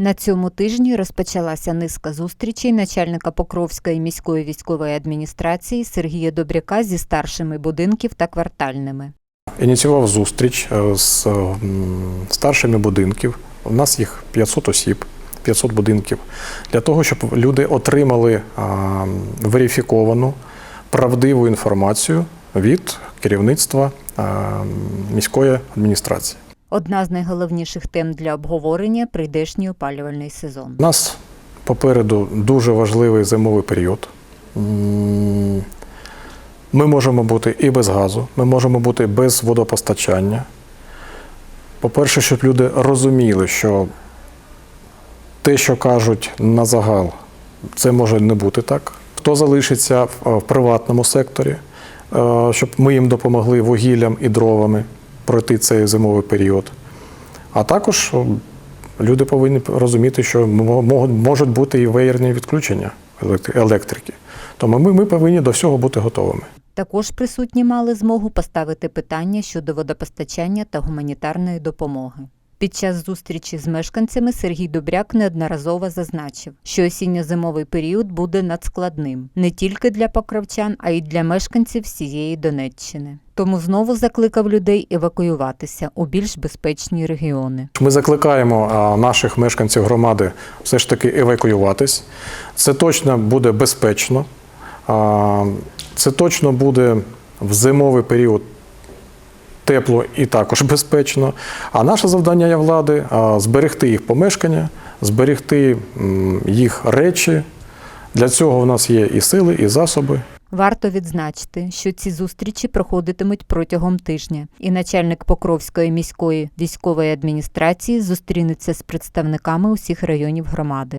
На цьому тижні розпочалася низка зустрічей начальника Покровської міської військової адміністрації Сергія Добряка зі старшими будинків та квартальними. Ініціював зустріч е, з старшими будинків. У нас їх 500 осіб, 500 будинків, для того, щоб люди отримали верифіковану, правдиву інформацію від керівництва міської адміністрації. Одна з найголовніших тем для обговорення прийдешній опалювальний сезон. У нас попереду дуже важливий зимовий період. Ми можемо бути і без газу, ми можемо бути без водопостачання. По-перше, щоб люди розуміли, що те, що кажуть на загал, це може не бути так. Хто залишиться в приватному секторі, е, щоб ми їм допомогли вугіллям і дровами пройти цей зимовий період. А також люди повинні розуміти, що мо- мо- можуть бути і веєрні відключення електри- електрики. Тому ми, ми повинні до всього бути готовими. Також присутні мали змогу поставити питання щодо водопостачання та гуманітарної допомоги. Під час зустрічі з мешканцями Сергій Добряк неодноразово зазначив, що осінньо-зимовий період буде надскладним не тільки для покровчан, а й для мешканців всієї Донеччини. Тому знову закликав людей евакуюватися у більш безпечні регіони. Ми закликаємо наших мешканців громади все ж таки евакуюватись. Це точно буде безпечно. Це точно буде в зимовий період тепло і також безпечно. А наше завдання влади зберегти їх помешкання, зберегти їх речі. Для цього в нас є і сили, і засоби. Варто відзначити, що ці зустрічі проходитимуть протягом тижня, і начальник Покровської міської військової адміністрації зустрінеться з представниками усіх районів громади.